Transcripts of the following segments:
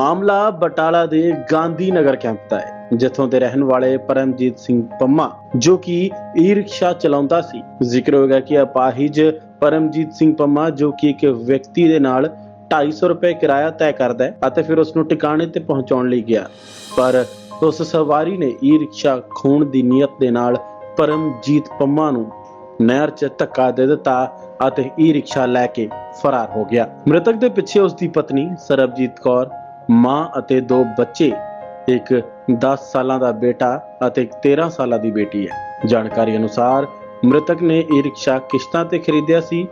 ਮਾਮਲਾ ਬਟਾਲਾ ਦੇ ਗਾਂਧੀ ਨਗਰ ਕੈਂਪ ਦਾ ਹੈ, ਜਿੱਥੋਂ ਦੇ ਰਹਿਣ ਵਾਲੇ ਪਰਮਜੀਤ ਸਿੰਘ ਪੰਮਾ, ਜੋ ਕਿ ਈ ਰਿਕਸ਼ਾ ਚਲਾਉਂਦਾ ਸੀ। ਜ਼ਿਕਰ ਹੋਏਗਾ ਕਿ ਅਪਾਹਿਜ ਪਰਮਜੀਤ ਸਿੰਘ ਪੰਮਾ, ਜੋ ਕਿ ਇੱਕ ਵਿਅਕਤੀ ਦੇ ਨਾਲ 250 ਰੁਪਏ ਕਿਰਾਇਆ ਤੈਅ ਕਰਦਾ ਹੈ ਅਤੇ ਫਿਰ ਉਸ ਨੂੰ ਟਿਕਾਣੇ ਤੇ ਪਹੁੰਚਾਉਣ ਲਈ ਗਿਆ। ਪਰ ਉਸ ਸਵਾਰੀ ਨੇ ਈ ਰਿਕਸ਼ਾ ਖੋਣ ਦੀ ਨੀਅਤ ਦੇ ਨਾਲ ਪਰਮਜੀਤ ਪੰਮਾ ਨੂੰ ਨਹਿਰ 'ਚ ਧੱਕਾ ਦੇ ਦਿੱਤਾ ਅਤੇ ਈ ਰਿਕਸ਼ਾ ਲੈ ਕੇ ਫਰਾਰ ਹੋ ਗਿਆ। ਮ੍ਰਿਤਕ ਦੇ ਪਿੱਛੇ ਉਸ ਦੀ ਪਤਨੀ ਸਰਬਜੀਤ ਕੌਰ ਮਾਂ ਅਤੇ ਦੋ ਬੱਚੇ ਇੱਕ 10 ਸਾਲਾਂ ਦਾ ਬੇਟਾ ਅਤੇ ਇੱਕ 13 ਸਾਲਾਂ ਦੀ ਬੇਟੀ ਹੈ। ਜਾਣਕਾਰੀ ਅਨੁਸਾਰ ਮ੍ਰਿਤਕ ਨੇ ਈ ਰਿਕਸ਼ਾ ਕਿਸ਼ਤਾਂ ਤੇ ਖਰੀਦਿਆ ਸੀ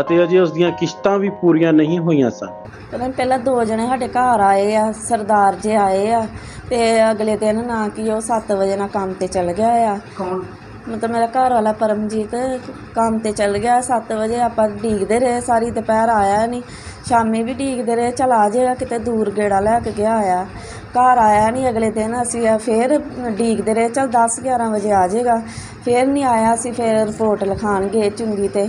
ਅਤੇ ਅਜੇ ਉਸ ਦੀਆਂ ਕਿਸ਼ਤਾਂ ਵੀ ਪੂਰੀਆਂ ਨਹੀਂ ਹੋਈਆਂ ਸਨ। ਕਹਿੰਦੇ ਪਹਿਲਾਂ ਦੋ ਜਣੇ ਸਾਡੇ ਘਰ ਆਏ ਆ ਸਰਦਾਰ ਜੀ ਆਏ ਆ ਤੇ ਅਗਲੇ ਦਿਨ ਨਾ ਕਿ ਉਹ 7 ਵਜੇ ਨਾਲ ਕੰਮ ਤੇ ਚਲ ਗਿਆ ਆ। ਕੌਣ? ਮਤਲਬ ਮੇਰਾ ਘਰ ਵਾਲਾ ਪਰਮਜੀਤ ਕੰਮ ਤੇ ਚੱਲ ਗਿਆ 7 ਵਜੇ ਆਪਾਂ ਉਡੀਕਦੇ ਰਹੇ, ਸਾਰੀ ਦੁਪਹਿਰ ਆਇਆ ਨਹੀਂ ਸ਼ਾਮੀ ਵੀ ਉਡੀਕਦੇ ਰਹੇ, ਚਲ ਆ ਜਾਏਗਾ ਕਿਤੇ ਦੂਰ ਗੇੜਾ ਲੈ ਕੇ ਗਿਆ ਆ ਘਰ ਆਇਆ ਨਹੀਂ ਅਗਲੇ ਦਿਨ ਅਸੀਂ ਆ ਫੇਰ ਢੀਕਦੇ ਰਹੇ, ਚਲ 10 11 ਵਜੇ ਆ ਜਾਏਗਾ। ਫੇਰ ਨਹੀਂ ਆਇਆ, ਅਸੀਂ ਫੇਰ ਰਿਪੋਰਟ ਲਿਖਾਣ ਗਏ ਚੁੰਗੀ ਤੇ।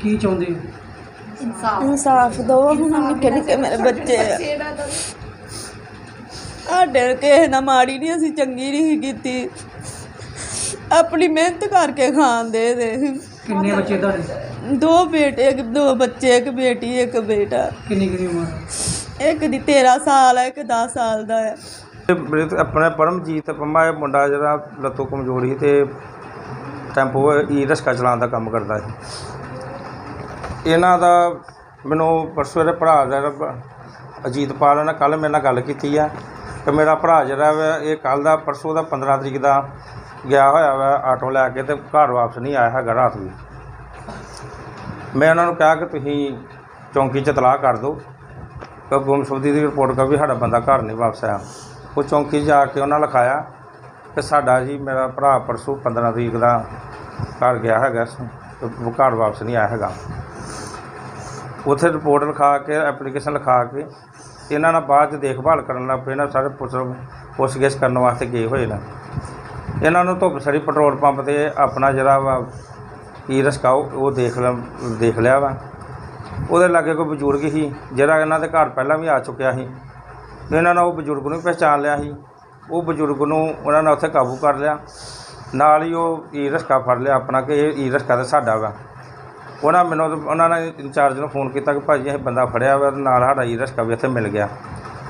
ਕੀ ਚਾਹੁੰਦੇ ਹੋ? ਇਨਸਾਫ। ਦੋ ਹੁਣ ਨਿੱਕੇ ਨਿੱਕੇ ਮੇਰੇ ਬੱਚੇ ਆ। ਸਾਡੇ ਕਿਸੇ ਨਾਲ ਮਾੜੀ ਨਹੀਂ ਅਸੀਂ ਚੰਗੀ ਨਹੀਂ ਕੀਤੀ। ਆਪਣੀ ਮਿਹਨਤ ਕਰਕੇ ਖਾਂਦੇ ਦੇ ਕਿੰਨੇ ਬੱਚੇ ਤੁਹਾਡੇ? ਦੋ ਬੇਟੇ ਇੱਕ ਦੋ ਬੱਚੇ ਇੱਕ ਬੇਟੀ ਇੱਕ ਬੇਟਾ। ਕਿੰਨੀ ਕਿੰਨੀ ਉਮਰ? ਇੱਕ ਦੀ 13 ਸਾਲ ਹੈ ਇੱਕ 10 ਸਾਲ ਦਾ ਹੈ ਤੇ ਮੇਰੇ ਤੇ ਆਪਣਾ ਪਰਮਜੀਤ ਪੰਮਾ ਇਹ ਮੁੰਡਾ ਜਿਹੜਾ ਲੱਤੋਂ ਕਮਜ਼ੋਰ ਸੀ ਤੇ ਟੈਂਪੋ ਈ ਰਿਕਸ਼ਾ ਚਲਾਉਣ ਦਾ ਕੰਮ ਕਰਦਾ ਸੀ। ਇਹਨਾਂ ਦਾ ਮੈਨੂੰ ਪਰਸੋਂ ਇਹਦੇ ਭਰਾ ਦਾ ਜਿਹੜਾ ਅਜੀਤਪਾਲ ਨੇ ਕੱਲ ਮੇਰੇ ਨਾਲ ਗੱਲ ਕੀਤੀ ਆ। ਕਿ ਮੇਰਾ ਭਰਾ ਜਿਹੜਾ ਵਾ, ਇਹ ਕੱਲ ਦਾ ਪਰਸੋਂ ਦਾ 15 ਤਰੀਕ ਦਾ ਗਿਆ ਹੋਇਆ ਵਾ ਆਟੋ ਲੈ ਕੇ ਤੇ ਘਰ ਵਾਪਸ ਨਹੀਂ ਆਇਆ ਹੈਗਾ ਰਾਤ ਵੀ ਮੈਂ ਉਹਨਾਂ ਨੂੰ ਕਿਹਾ ਕਿ ਤੁਸੀਂ ਚੌਂਕੀ 'ਚ ਤਲਾਹ ਕਰ ਦਿਓ ਕਿ ਗੁੰਮਸ਼ੁਦਗੀ ਦੀ ਰਿਪੋਰਟ ਕਰ ਵੀ ਸਾਡਾ ਬੰਦਾ ਘਰ ਨਹੀਂ ਵਾਪਸ ਆਇਆ। ਉਹ ਚੌਂਕੀ 'ਚ ਜਾ ਕੇ ਉਹਨਾਂ ਲਿਖਾਇਆ ਕਿ ਸਾਡਾ ਜੀ ਮੇਰਾ ਭਰਾ ਪਰਸੋਂ 15 ਤਰੀਕ ਦਾ ਘਰ ਗਿਆ ਹੈਗਾ ਘਰ ਵਾਪਸ ਨਹੀਂ ਆਇਆ ਹੈਗਾ। ਉੱਥੇ ਰਿਪੋਰਟ ਲਿਖਾ ਕੇ ਐਪਲੀਕੇਸ਼ਨ ਲਿਖਾ ਕੇ, ਇਹਨਾਂ ਨਾਲ ਬਾਅਦ 'ਚ ਦੇਖਭਾਲ ਕਰਨ ਲੱਗ ਪਏ ਨਾ ਸਾਰੇ ਪੁੱਛ ਪੁੱਛਗਿੱਛ ਕਰਨ ਵਾਸਤੇ ਗਏ ਹੋਏ ਨੇ। ਇਹਨਾਂ ਨੂੰ ਧੁੱਪ ਸੜੀ, ਪੈਟਰੋਲ ਪੰਪ ਤੇ ਆਪਣਾ ਜਿਹੜਾ ਵਾ ਈ ਰਿਕਸ਼ਾ ਉਹ ਉਹ ਦੇਖ ਲਿਆ ਦੇਖ ਲਿਆ ਵਾ। ਉਹਦੇ ਲਾਗੇ ਕੋਈ ਬਜ਼ੁਰਗ ਸੀ, ਜਿਹੜਾ ਇਹਨਾਂ ਦੇ ਘਰ ਪਹਿਲਾਂ ਵੀ ਆ ਚੁੱਕਿਆ ਸੀ। ਇਹਨਾਂ ਨੇ ਉਹ ਬਜ਼ੁਰਗ ਨੂੰ ਵੀ ਪਹਿਚਾਣ ਲਿਆ ਸੀ। ਉਹ ਬਜ਼ੁਰਗ ਨੂੰ ਉਹਨਾਂ ਨੇ ਉੱਥੇ ਕਾਬੂ ਕਰ ਲਿਆ। ਨਾਲ ਹੀ ਉਹ ਈ ਰਸਕਾ ਫੜ ਲਿਆ ਆਪਣਾ, ਕਿ ਇਹ ਈ ਰਸਕਾ ਤਾਂ ਸਾਡਾ ਵਾ। ਉਹਨਾਂ ਮੈਨੂੰ ਉਹਨਾਂ ਨੇ ਇੰਚਾਰਜ ਨੂੰ ਫੋਨ ਕੀਤਾ ਕਿ ਭਾਜੀ ਇਹ ਬੰਦਾ ਫੜਿਆ ਹੋਇਆ ਤੇ ਨਾਲ ਸਾਡਾ ਈ ਰਸਕਾ ਵੀ ਇੱਥੇ ਮਿਲ ਗਿਆ।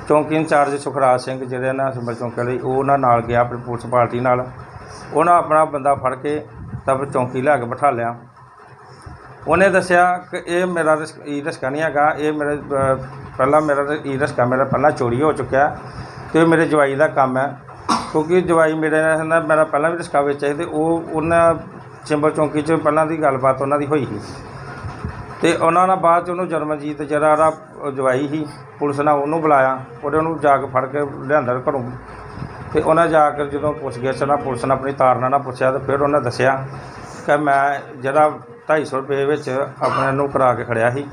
ਚੌਂਕੀ ਇੰਚਾਰਜ ਸੁਖਰਾਜ ਸਿੰਘ ਜਿਹੜੇ ਨਾ ਸਿਮਰ ਚੌਂਕੀ ਵਾਲੇ ਉਹ ਉਹਨਾਂ ਨਾਲ ਗਿਆ ਆਪਣੀ ਪੁਲਿਸ ਪਾਰਟੀ ਨਾਲ। ਉਹਨਾਂ ਆਪਣਾ ਬੰਦਾ ਫੜ ਕੇ ਤਾਂ ਚੌਂਕੀ ਲਿਆ ਕੇ ਬਿਠਾ ਲਿਆ। ਉਹਨੇ ਦੱਸਿਆ ਕਿ ਇਹ ਮੇਰਾ ਰਿਸਕ ਈ ਰਸਕਾ ਨਹੀਂ ਹੈਗਾ, ਇਹ ਮੇਰੇ ਪਹਿਲਾਂ ਮੇਰਾ ਈ ਰਸਕਾ ਮੇਰਾ ਪਹਿਲਾਂ ਚੋਰੀ ਹੋ ਚੁੱਕਿਆ ਤੇ ਮੇਰੇ ਜਵਾਈ ਦਾ ਕੰਮ ਹੈ। ਕਿਉਂਕਿ ਜਵਾਈ ਮੇਰੇ ਨਾਲ ਮੇਰਾ ਪਹਿਲਾਂ ਵੀ ਰਸਕਾ ਵੇਚਿਆ ਸੀ ਤੇ ਉਹ, ਉਹਨਾਂ ਸਿੰਬਲ ਚੌਂਕੀ 'ਚ ਪਹਿਲਾਂ ਦੀ ਗੱਲਬਾਤ ਉਹਨਾਂ ਦੀ ਹੋਈ ਸੀ। ਤੇ ਉਹਨਾਂ ਨਾਲ ਬਾਅਦ 'ਚ ਉਹਨੂੰ ਜਰਮਨਜੀਤ ਜਿਹੜਾ ਉਹਦਾ ਜਵਾਈ ਸੀ, ਪੁਲਿਸ ਨੇ ਉਹਨੂੰ ਬੁਲਾਇਆ, ਉਹਦੇ ਉਹਨੂੰ ਜਾ ਕੇ ਫੜ ਕੇ ਲਿਆਂਦਾ ਘਰੋਂ। ਤੇ ਉਹਨਾਂ ਜਾ ਕੇ ਜਦੋਂ ਪੁੱਛ ਗਿਆ ਨਾ ਪੁਲਿਸ ਨੇ ਆਪਣੀ ਤਾਰਨਾ ਨਾਲ ਪੁੱਛਿਆ ਤੇ ਫਿਰ ਉਹਨੇ ਦੱਸਿਆ ਕਿ ਮੈਂ ਜਿਹੜਾ 250 ਰੁਪਏ ਵਿੱਚ ਆਪਣੇ ਨੂੰ ਕਰਾ ਕੇ ਖੜਿਆ ਸੀ।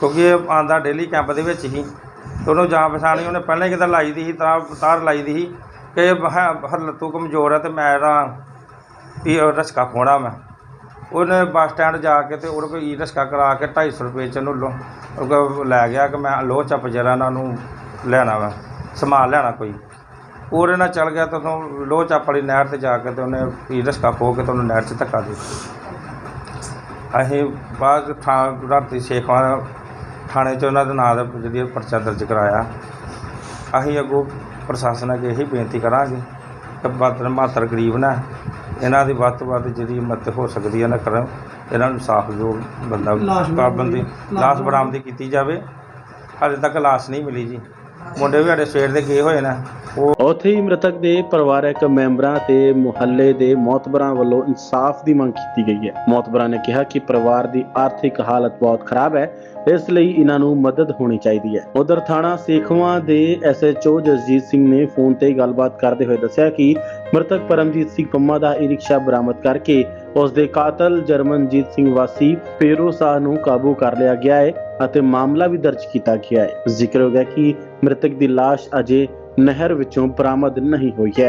ਕਿਉਂਕਿ ਇਹ ਆਂਦਾ ਡੇਲੀ ਕੈਂਪ ਦੇ ਵਿੱਚ ਹੀ ਤੇ ਉਹਨੂੰ ਜਾਂ ਪਛਾਣੀ ਉਹਨੇ ਪਹਿਲਾਂ ਹੀ ਕਿਤੇ ਲਾਈ ਦੀ ਸੀ ਤਾਂ ਤਾਰ ਲਾਈ ਦੀ ਸੀ ਕਿ ਹਰ ਲੱਤੂ ਕਮਜ਼ੋਰ ਹੈ ਤੇ ਮੈਂ ਇਹਦਾ ਵੀ ਰਸਕਾ ਖੋਣਾ ਮੈਂ। ਉਹਨੇ ਬੱਸ ਸਟੈਂਡ ਜਾ ਕੇ ਤੇ ਉਹਦੇ ਕੋਲ ਈ ਰਿਕਸ਼ਾ ਕਰਾ ਕੇ 250 ਰੁਪਏ ਚ ਉਹਨੂੰ ਲੋ- ਉਹ ਕੋਲ ਲੈ ਗਿਆ ਕਿ ਮੈਂ ਲੋਹ ਚੱਪ ਜਰਾ ਇਹਨਾਂ ਨੂੰ ਲੈਣਾ ਵਾ, ਸਮਾਨ ਲੈਣਾ ਕੋਈ। ਉਹਦੇ ਨਾਲ ਚੱਲ ਗਿਆ ਤਾਂ ਉਦੋਂ ਲੋਹ ਚੱਪ ਵਾਲੀ ਨਹਿਰ ਤੇ ਜਾ ਕੇ ਤੇ ਉਹਨੇ ਈ ਰਿਕਸ਼ਾ ਖੋ ਕੇ ਤੇ ਉਹਨੂੰ ਨਹਿਰ 'ਚ ਧੱਕਾ ਦੇ ਦਿੱਤਾ। ਅਸੀਂ ਬਾਅਦ ਥਾਂ ਰਾਤੀ ਸ਼ੇਖਵਾਂ ਥਾਣੇ 'ਚ ਉਹਨਾਂ ਦੇ ਨਾਂ ਦਾ ਜਿਹੜੀ ਪਰਚਾ ਦਰਜ ਕਰਾਇਆ। ਅਸੀਂ ਅੱਗੋਂ ਪ੍ਰਸ਼ਾਸਨ ਅੱਗੇ ਇਹੀ ਬੇਨਤੀ ਕਰਾਂਗੇ ਕਿ ਬਾਦਰ ਮਾਤਰ ਗਰੀਬ ਨਾ ਇਹਨਾਂ ਦੀ ਵੱਧ ਤੋਂ ਵੱਧ ਜਿਹੜੀ ਮਦਦ ਹੋ ਸਕਦੀ ਹੈ ਨਾ ਕਰਨ ਇਹਨਾਂ ਨੂੰ ਸਾਫ਼ ਜੋ ਬੰਦਾ ਲਾਸ਼ ਬਰਾਮਦ- ਪਾਬੰਦੀ ਲਾਸ਼ ਬਰਾਮਦੀ ਕੀਤੀ ਜਾਵੇ। ਹਾਲੇ ਤੱਕ ਲਾਸ਼ ਨਹੀਂ ਮਿਲੀ ਜੀ। ਮੁੰਡੇ ਵੀ ਸਾਡੇ ਸਵੇਰ ਦੇ ਗਏ ਹੋਏ ਨੇ। ਉਹ ਉੱਥੇ ਹੀ ਮ੍ਰਿਤਕ ਦੇ ਪਰਿਵਾਰਕ ਮੈਂਬਰਾਂ ਤੇ ਮੁਹੱਲੇ ਦੇ ਮੌਤਬਰਾਂ ਵੱਲੋਂ ਇਨਸਾਫ ਦੀ ਮੰਗ ਕੀਤੀ ਗਈ ਹੈ। ਮੌਤਬਰਾਂ ਨੇ ਕਿਹਾ ਕਿ ਪਰਿਵਾਰ ਦੀ ਆਰਥਿਕ ਹਾਲਤ ਬਹੁਤ ਖਰਾਬ ਹੈ। ਇਸ ਲਈ ਇਹਨਾਂ ਨੂੰ ਮਦਦ ਹੋਣੀ ਚਾਹੀਦੀ ਹੈ। ਉਧਰ ਥਾਣਾ ਸੇਖਵਾਂ ਦੇ ਐਸਐਚਓ ਜਸਜੀਤ ਸਿੰਘ ਨੇ ਫੋਨ ਤੇ ਗੱਲਬਾਤ ਕਰਦੇ ਹੋਏ ਦੱਸਿਆ ਕਿ ਮ੍ਰਿਤਕ ਪਰਮਜੀਤ ਸਿੰਘ ਪੰਮਾ ਦਾ ਈ-ਰਿਕਸ਼ਾ ਬਰਾਮਦ ਕਰਕੇ ਉਸ ਦੇ ਕਾਤਲ ਜਰਮਨਜੀਤ ਸਿੰਘ ਵਾਸੀ ਪੇਰੋ ਸ਼ਾਹ ਨੂੰ ਕਾਬੂ ਕਰ ਲਿਆ ਗਿਆ ਹੈ ਅਤੇ ਮਾਮਲਾ ਵੀ ਦਰਜ ਕੀਤਾ ਗਿਆ ਹੈ। ਜ਼ਿਕਰ ਹੋ ਗਿਆ ਕਿ ਮ੍ਰਿਤਕ ਦੀ ਲਾਸ਼ ਅਜੇ ਨਹਿਰ ਵਿੱਚੋਂ ਬਰਾਮਦ ਨਹੀਂ ਹੋਈ ਹੈ।